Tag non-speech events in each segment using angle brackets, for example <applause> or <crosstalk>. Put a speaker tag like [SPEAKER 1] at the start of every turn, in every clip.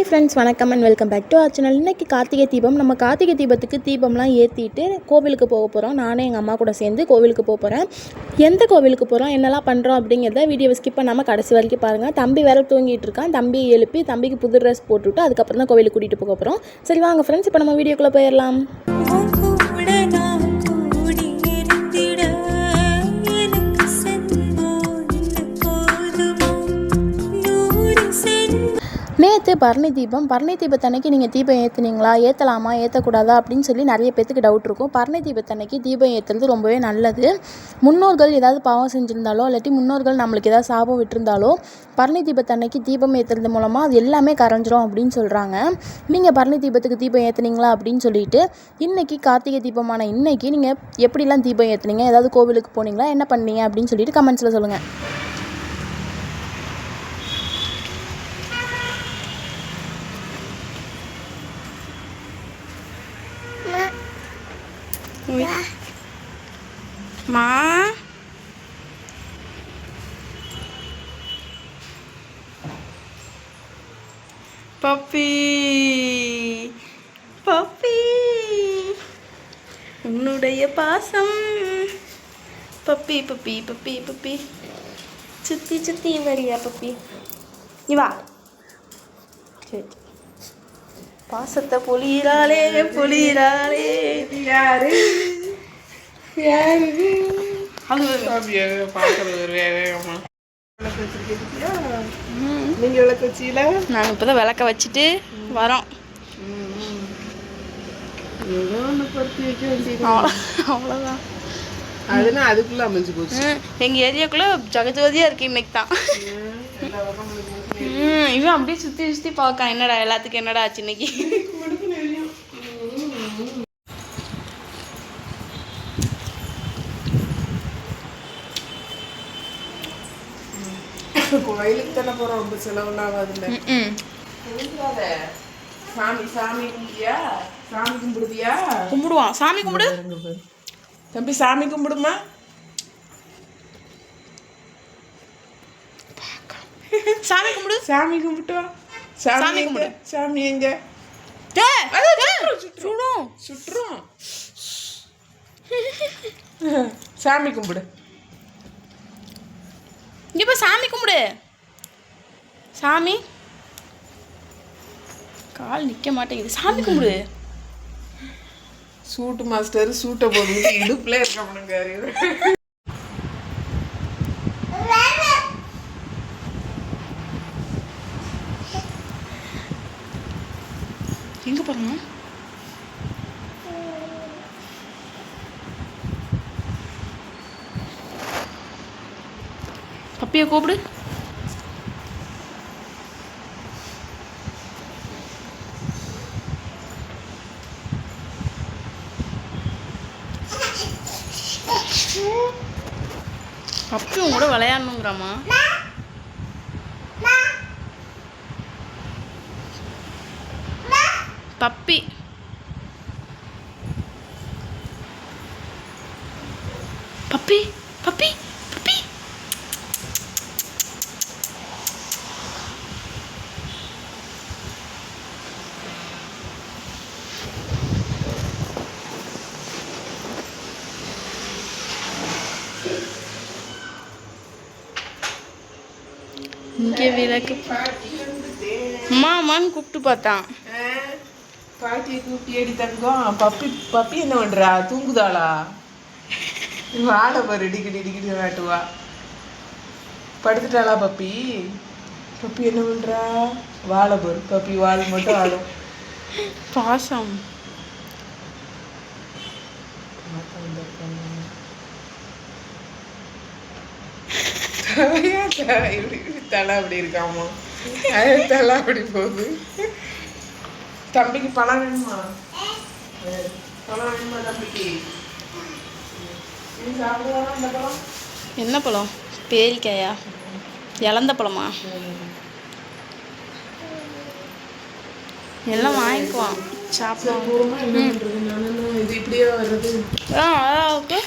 [SPEAKER 1] Hi friends வணக்கம் and welcome back to our channel இன்றைக்கி கார்த்திகை தீபம். நம்ம கார்த்திகை தீபத்துக்கு தீபம்லாம் ஏற்றிட்டு கோவிலுக்கு போக போகிறோம் நானே எங்கள் அம்மா கூட சேர்ந்து கோவிலுக்கு போக போகிறேன் எந்த கோவிலுக்கு போகிறோம் என்னெல்லாம் பண்ணுறோம் அப்படிங்கிறத வீடியோவை ஸ்கிப் பண்ணாமல் கடைசி வரைக்கும் பாருங்கள் தம்பி வேற தூங்கிட்டு இருக்கான். தம்பி எழுப்பி தம்பிக்கு புது ட்ரெஸ் போட்டுவிட்டு அதுக்கப்புறம் தான் கோவிலுக்கு கூட்டிகிட்டு போக போகிறோம் சரி வாங்க ஃப்ரெண்ட்ஸ் இப்போ நம்ம வீடியோக்குள்ளே போயிடலாம். நேற்று பரணி தீபம். பரணி தீபத்தன்னைக்கு நீங்கள் தீபம் ஏற்றுனீங்களா ஏற்றலாமா ஏற்றக்கூடாதா அப்படின்னு சொல்லி நிறைய பேத்துக்கு டவுட் இருக்கும். பரணி தீபத்தன்னைக்கு தீபம் ஏற்றுறது ரொம்பவே நல்லது. முன்னோர்கள் ஏதாவது பாவம் செஞ்சுருந்தாலோ இல்லாட்டி முன்னோர்கள் நம்மளுக்கு ஏதாவது சாபம் விட்டுருந்தாலோ பரணி தீபத்தன்னைக்கு தீபம் ஏற்றுறது மூலமாக அது எல்லாமே கரைஞ்சிரும் அப்படின்னு சொல்கிறாங்க நீங்கள் பரணி தீபத்துக்கு தீபம் ஏற்றுனீங்களா அப்படின்னு சொல்லிட்டு இன்றைக்கி கார்த்திகை தீபமான இன்னைக்கு நீங்கள் எப்படிலாம் தீபம் ஏற்றுனீங்க ஏதாவது கோவிலுக்கு போனீங்களா? என்ன பண்ணீங்க? அப்படின்னு சொல்லிட்டு கமெண்ட்ஸில் சொல்லுங்கள்
[SPEAKER 2] மா பப்பி பப்பி உன்னுடைய பாசம். Puppy puppy puppy puppy. சுத்தி சுத்தி வரியா பப்பி? நீ வா. சரி பாசத்தை பொழியிறாளே பொழியிறாளே.
[SPEAKER 3] யாரு? யாரு? நீங்க விளக்கு வச்சீங்களா
[SPEAKER 2] நாங்கள் இப்போ தான் விளக்க வச்சுட்டு வரோம்.
[SPEAKER 3] ஏதோ ஒன்று பொருத்தி வைக்க வேண்டியது.
[SPEAKER 2] அவ்வளோ அவ்வளோதான்
[SPEAKER 3] அதுனா அதுக்குள்ள அமைஞ்சு போச்சு.
[SPEAKER 2] எங்கள் ஏரியாக்குள்ளே ஜகஜோதியாக இருக்கு இன்னைக்கு தான். இவன் அப்படியே சுற்றி சுற்றி பார்க்கான் என்னடா எல்லாத்துக்கும் என்னடா ஆச்சு இன்னைக்கு?
[SPEAKER 3] கோயிலுக்கு தானே போறோம். ரொம்ப செலவுலாம் ஆகாதுல்ல. சாமி சாமி கும்பிட்டியா சாமி கும்பிடுதியா
[SPEAKER 2] கும்பிடுவான். சாமி கும்பிடு.
[SPEAKER 3] தம்பி சாமி கும்பிடுமா?
[SPEAKER 2] சாமி கும்பிடு.
[SPEAKER 3] சாமி கும்பிட்டு சாமி?
[SPEAKER 2] கும்பிடு.
[SPEAKER 3] சாமி எங்க?
[SPEAKER 2] சுடும்
[SPEAKER 3] சுட்டுரும் <laughs> சாமி கும்பிடு.
[SPEAKER 2] இங்கே போய் சாமி கும்பிடு. சாமி. கால் நிற்க மாட்டேங்குது. சாமி கும்பிடு.
[SPEAKER 3] சூட்டு மாஸ்டர் சூட்டை போட்டு இடுப்புல இருக்க முடியாது
[SPEAKER 2] எங்கே பாருங்க பப்பியை கூப்பிடு பப்பியும் கூட விளையாடணுங்கிறாமா பப்பி பப்பி பப்பி பப்பி இங்கே விளக்கு. அம்மா அம்மான்னு கூப்பிட்டு பார்த்தான்.
[SPEAKER 3] பாட்டியை கூப்பிட்டு ஏடி தங்கம் பப்பி பப்பி என்ன பண்றா? தூங்குதாளா? வாழை பாரு இடிக்கடி இடிக்கடி வாட்டுவா படுத்துட்டாளா பப்பி? பப்பி என்ன பண்றா? வாழை பாரு பப்பி வாழை மட்டும் ஆடும்
[SPEAKER 2] பாசம்.
[SPEAKER 3] தலை இப்படி. தலை அப்படி இருக்காமா? தலை அப்படி போகுது. தம்பிக்கு பழம் வேணுமா? பழம் வேணுமா தம்பிக்கு?
[SPEAKER 2] என்ன பழம்? பேரிக்காயா? இளந்த பழமா? எல்லாம் வாங்கிக்குவான்.
[SPEAKER 3] நானும் இது இப்படியே வர்றது?
[SPEAKER 2] ஆ ஓகே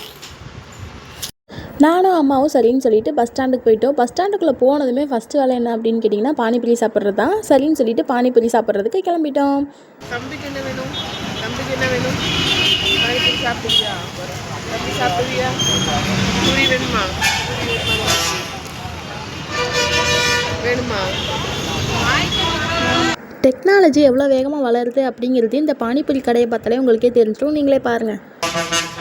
[SPEAKER 1] நானும் அம்மாவும் சரின்னு சொல்லிட்டு பஸ் ஸ்டாண்டுக்கு போயிட்டோம். பஸ் ஸ்டாண்டுக்குள்ளே போனதுமே ஃபஸ்ட்டு வேலை என்ன அப்படின்னு கேட்டிங்கன்னா பானிபூரி சாப்பிட்றது தான். சரின்னு சொல்லிட்டு பானிபூரி சாப்பிட்றதுக்கு கிளம்பிட்டோம்.
[SPEAKER 3] தம்பிக்கு என்ன வேணும்? தம்பிக்கு என்ன வேணும்? பானிபூரி சாப்பிடுவியா? தம்பி சாப்பிடுவியா? பூரி வேணுமா? வேணுமா?
[SPEAKER 1] டெக்னாலஜி எவ்வளோ வேகமாக வளருது அப்படிங்கிறது இந்த பானிபூரி கடையை பார்த்தாலே உங்களுக்கே தெரிஞ்சிடும். நீங்களே பாருங்கள்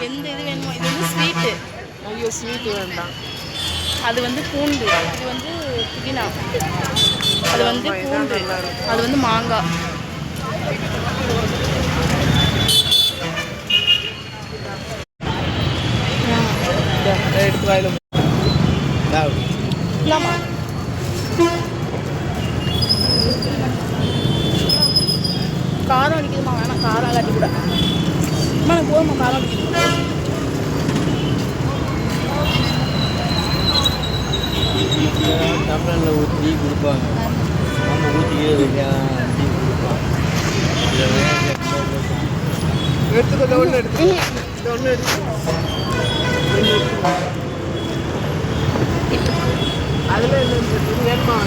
[SPEAKER 2] எந்த இது வேணுமோ? இது வந்து ஸ்வீட்டு
[SPEAKER 3] ஐயோ ஸ்வீட் வேண்டாம்
[SPEAKER 2] அது வந்து பூண்டு. இது வந்து புதினா. அது வந்து பூண்டு. அது வந்து மாங்காய்
[SPEAKER 3] எடுத்து வாயில
[SPEAKER 2] இந்தாம்மா. காரம் அடிக்குதுமா வேணாம். காரம் இல்லாட்டி கூட. அம்மா போதுமா காரம் அடிக்குது.
[SPEAKER 4] டம்ளரில் ஊற்றி கொடுப்பாங்க. நம்ம ஊற்றிக்கிட்டே வைக்கலாம் டீ கொடுப்பாங்க.
[SPEAKER 3] எடுத்துக்கோ ஒன்று எடுத்து. ஒன்று எடுத்து. அதில் என்ன வேணுமா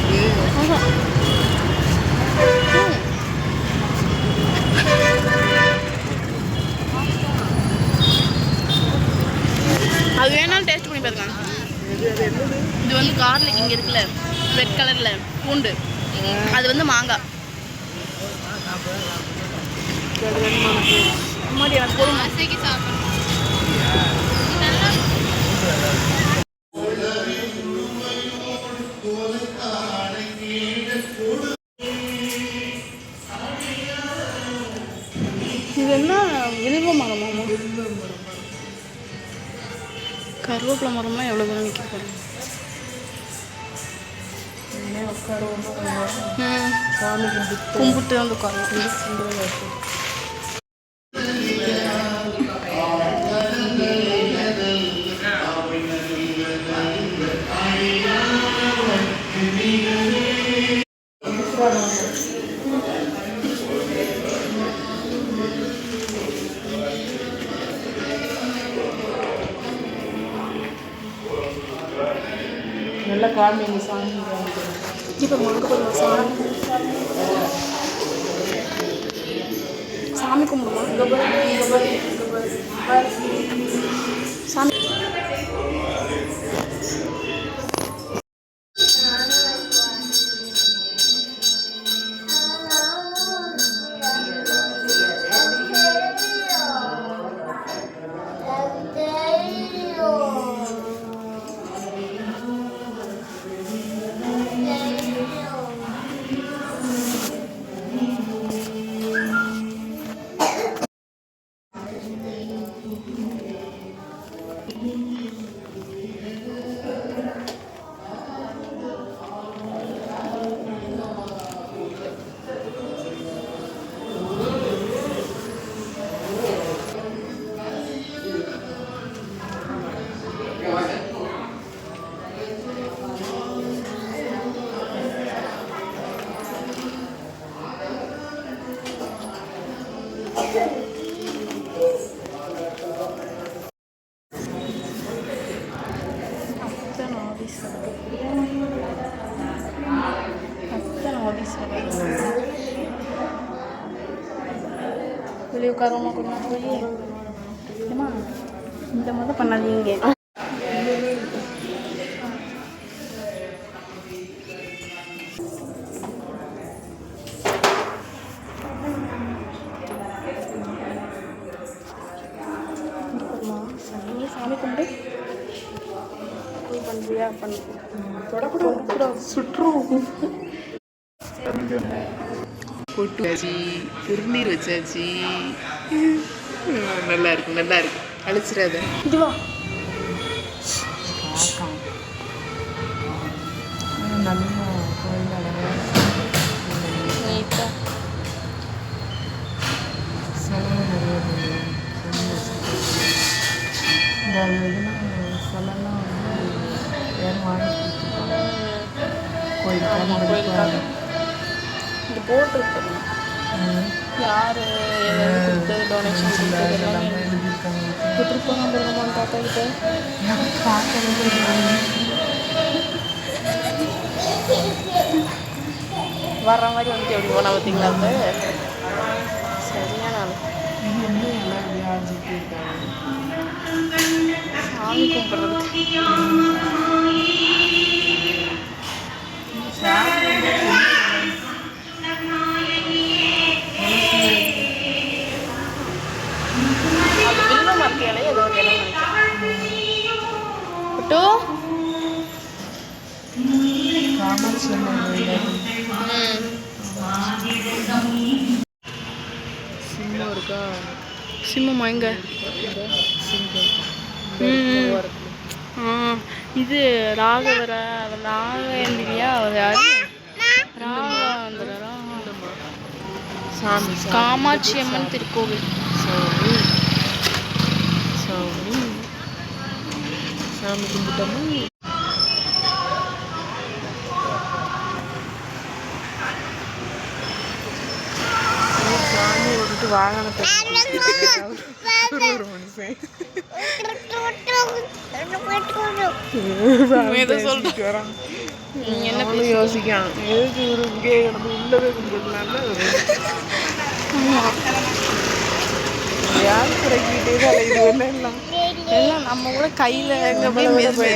[SPEAKER 3] அது
[SPEAKER 2] வேணாலும் டேஸ்ட் பண்ணி பாருங்க
[SPEAKER 3] இது
[SPEAKER 2] வந்து கார்லிக் இங்கே இருக்குல்ல ரெட் கலரில் பூண்டு. அது வந்து மாங்காய்.
[SPEAKER 3] இது
[SPEAKER 2] என்ன? வில்வ மரமா கருவேப்பிலை மரம்லாம் எவ்வளோ
[SPEAKER 3] கும்பிட்டு
[SPEAKER 2] கும்பிட்டு வந்து
[SPEAKER 3] சாமி
[SPEAKER 2] உட்காரமா கொண்டு போய்? ஏம்மா இந்த மாதிரி பண்ணாதீங்க சாமி சாமி கும்பிடு. நீ பண்ணுறியா பண்ணு
[SPEAKER 3] தொடக்கூடாது சுற்றுவோம் பொட்டு வச்சாச்சு திருநீர் வச்சாச்சு. நல்லா இருக்கு நல்லா இருக்கு. அழிச்சிடாத.
[SPEAKER 2] இது வா.
[SPEAKER 3] நல்லா கோயில்
[SPEAKER 2] இது போட்டு யார் கொடுத்தது டொனேஷன் கொடுத்தது எல்லாமே
[SPEAKER 3] எழுதியிருக்காங்க
[SPEAKER 2] தாத்தா கிட்ட வர்ற மாதிரி வந்துட்டு எப்படி போனால் பார்த்தீங்களா அந்த சரியான சாமி கும்பிட்றதுக்கு. சிம்மமா எங்க இது ராகவர ராகவேந்திரியா அவர் யாரு? ராகவேந்திரா
[SPEAKER 3] சாமி.
[SPEAKER 2] காமாட்சி அம்மன் திருக்கோவில்.
[SPEAKER 3] சாமி. சாமி. சாமி கும்பிட்டோமா? சாமி விட்டுட்டு வாகனத்தை ஒரு ஒரு மனுஷன்
[SPEAKER 2] ஏதோ சொல்றேன்
[SPEAKER 3] வரான்
[SPEAKER 2] நீங்க என்ன
[SPEAKER 3] அவனும் யோசிக்கான் எதுக்கு இவரு இங்கே கிடந்து உள்ளவே கும்பிடலாம்ல யார் கிடைக்கிட்டே தான் இது ஒன்றும் எல்லாம்
[SPEAKER 2] எல்லாம் நம்ம கூட கையில்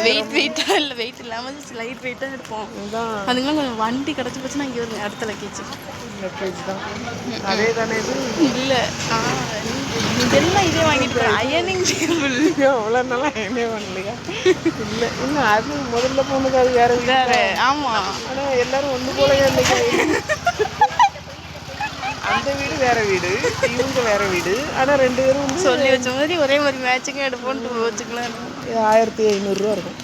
[SPEAKER 2] வெயிட் வெயிட்டாக இல்லை வெயிட் இல்லாமல் லைட் வெயிட்டாக
[SPEAKER 3] இதுதான்
[SPEAKER 2] அதுங்களாம் கொஞ்சம் வண்டி கிடச்சி போச்சுன்னா இங்கே ஒரு இடத்த லக்கேஜ்
[SPEAKER 3] அதே தானே. இது?
[SPEAKER 2] இல்லை. ஆ இதெல்லாம் இதே வாங்கிட்டு அயனிங் டேபிள்
[SPEAKER 3] அவ்வளோ நாளாக என்னே பண்ணலையா இல்லை இல்லை அது முதல்ல போனது அது வேற வீடு
[SPEAKER 2] வேறு ஆமாம்
[SPEAKER 3] ஆனால் எல்லாரும் ஒன்று போல இன்னைக்கு? அந்த வீடு வேற வீடு இவங்க வேற வீடு. ஆனால் ரெண்டு பேரும் வந்து
[SPEAKER 2] சொல்லி வச்ச மாதிரி ஒரே மாதிரி மேட்சிங்காக எடுப்போன்ட்டு வச்சுக்கலாம்
[SPEAKER 3] ஆயிரத்தி ஐநூறுரூவா இருக்கும்.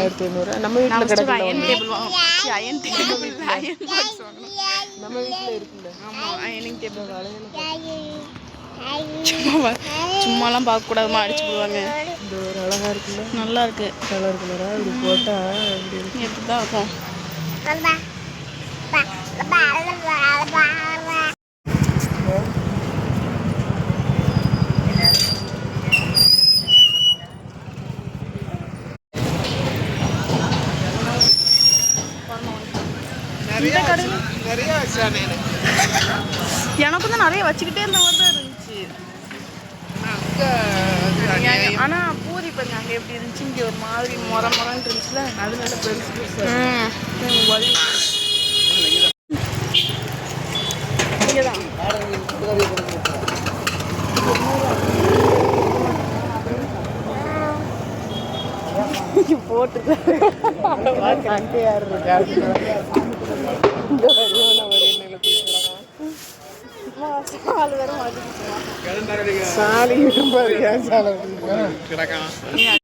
[SPEAKER 3] ஆயிரத்தி ஐநூறுரூவா நம்ம வீட்டில் கிடக்கல
[SPEAKER 2] அயன் டேபிள் வாங்கணும். அயன் டேபிள் அயன் பாக்ஸ் வாங்கணும்.
[SPEAKER 3] நம்ம வீட்டில் இருக்குல்ல?
[SPEAKER 2] ஆமாம் அயனிங் டேபிள் சும்மா சும்மாலாம் பார்க்கக்கூடாதுமா அடிச்சு போடுவாங்க.
[SPEAKER 3] இந்த ஒரு அழகா இருக்குல்ல?
[SPEAKER 2] நல்லா இருக்கு.
[SPEAKER 3] கலர் கலராக இப்படி போட்டால் இப்படி இருக்கு.
[SPEAKER 2] எப்படி தான் இருக்கும்
[SPEAKER 3] நிறைய நிறைய வச்சானே எனக்கு.
[SPEAKER 2] எனக்கும் தான் நிறைய வச்சுக்கிட்டே இருந்த மாதிரி தான் இருந்துச்சு. ஆனால் பூரி பாருங்க அங்கே எப்படி இருந்துச்சு? இங்கே ஒரு மாதிரி முற முறன்னு இருந்துச்சுல
[SPEAKER 3] அது நல்ல பெருசு பெருசு
[SPEAKER 2] இங்கே தான்
[SPEAKER 3] அங்கே யார்? இருக்கா இந்த வழியான ஒரு எண்ணெயில் தூக்கலாம்
[SPEAKER 2] ஆள் வேற மாட்டிக்கிச்சு
[SPEAKER 3] சாலி விரும்பாதியா சாலை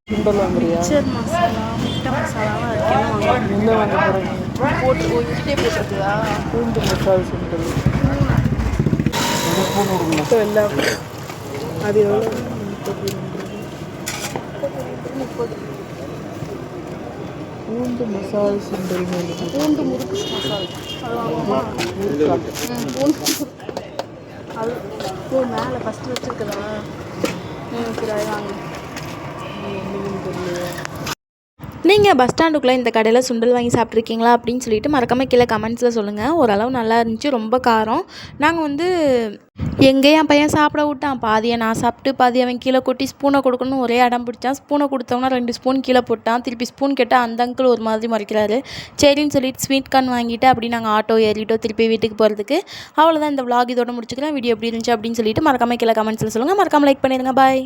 [SPEAKER 3] குண்டல் வாங்குறியா
[SPEAKER 2] மிச்சர் மசாலா முட்டை மசாலாலாம் இருக்கேன்னு
[SPEAKER 3] என்ன வாங்க
[SPEAKER 2] போட்டு ஒங்கிட்டே போட்டுருக்குதா
[SPEAKER 3] பூண்டு மசாலா சுண்டல் இப்போ எல்லாம் அது எவ்வளோ பூண்டு மசாலா சுண்டல்
[SPEAKER 2] பூண்டு முறுக்கு மசாலா பூண்டு முறுக்கு. அது ஓ மேலே ஃபஸ்ட்டு வச்சுருக்குதா ம் சரி அது வாங்க
[SPEAKER 1] நீங்கள் பஸ் ஸ்டாண்டுக்குள்ளே இந்த கடையில் சுண்டல் வாங்கி சாப்பிட்ருக்கீங்களா அப்படின்னு சொல்லிட்டு மறக்காமல் கீழே கமெண்ட்ஸில் சொல்லுங்கள் ஓரளவு நல்லா இருந்துச்சு ரொம்ப காரம். நாங்கள் வந்து எங்கே என் பையன் சாப்பிட விட்டான். பாதியை நான் சாப்பிட்டு பாதி அவன் கீழே கொட்டி ஸ்பூனை கொடுக்கணும்னு ஒரே அடம் பிடிச்சான். ஸ்பூனை கொடுத்தவனா ரெண்டு ஸ்பூன் கீழே போட்டான். திருப்பி ஸ்பூன் கேட்டால் அந்த அங்கிள் ஒரு மாதிரி மறைக்கிறாரு. சரின்னு சொல்லிட்டு ஸ்வீட் கார்ன் வாங்கிட்டு அப்படி நாங்கள் ஆட்டோ ஏறிட்டோம் திருப்பி வீட்டுக்கு போகிறதுக்கு அவ்வளோதான் இந்த விளாக் இதோட முடிச்சுக்கிறேன். வீடியோ எப்படி இருந்துச்சு அப்படின்னு சொல்லிட்டு மறக்காமல் கீழே கமெண்ட்ஸில் சொல்லுங்கள் மறக்காமல் லைக் பண்ணிடுங்க பாய்